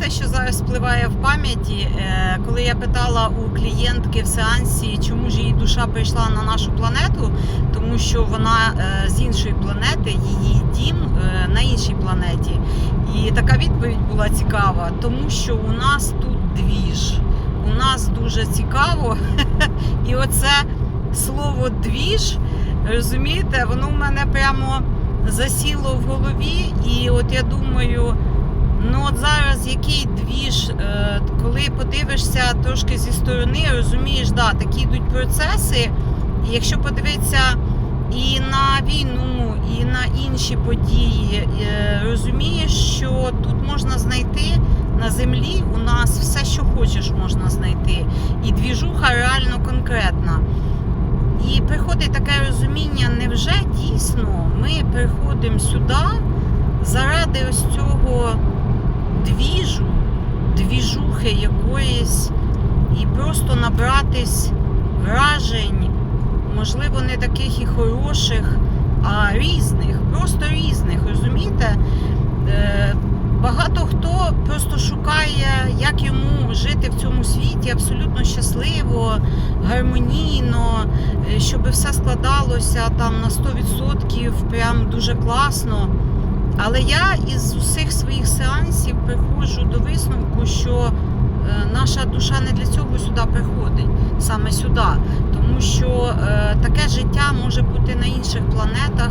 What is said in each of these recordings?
знаєте, що зараз спливає в пам'яті, Е, коли я питала у клієнтки в сеансі, чому ж її душа прийшла на нашу планету, тому що вона е, з іншої планети, її дім е, на іншій планеті. І така відповідь була цікава, тому що у нас тут двіж. У нас дуже цікаво. І оце слово двіж, розумієте, воно в мене прямо засіло в голові. І от я думаю. Ну от зараз який двіж, е, коли подивишся трошки зі сторони, розумієш, да, такі йдуть процеси. І якщо подивитися і на війну, і на інші події, е, розумієш, що тут можна знайти на землі у нас все, що хочеш, можна знайти. І двіжуха реально конкретна. І приходить таке розуміння, невже дійсно ми приходимо сюди заради ось цього двіжу, двіжухи якоїсь, і просто набратись вражень, можливо, не таких і хороших, а різних, просто різних, розумієте? Е, Багато хто просто шукає, як йому жити в цьому світі абсолютно щасливо, гармонійно, е, щоб все складалося там на 100% прям дуже класно. Але я із усіх своїх сеансів приходжу до висновку, що е, наша душа не для цього сюди приходить, саме сюди. Тому що е, таке життя може бути на інших планетах,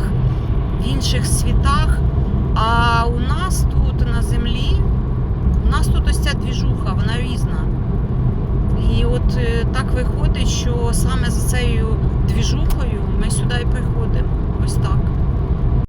в інших світах. А у нас тут на землі, у нас тут ось ця двіжуха, вона різна. І от е, так виходить, що саме за цією двіжухою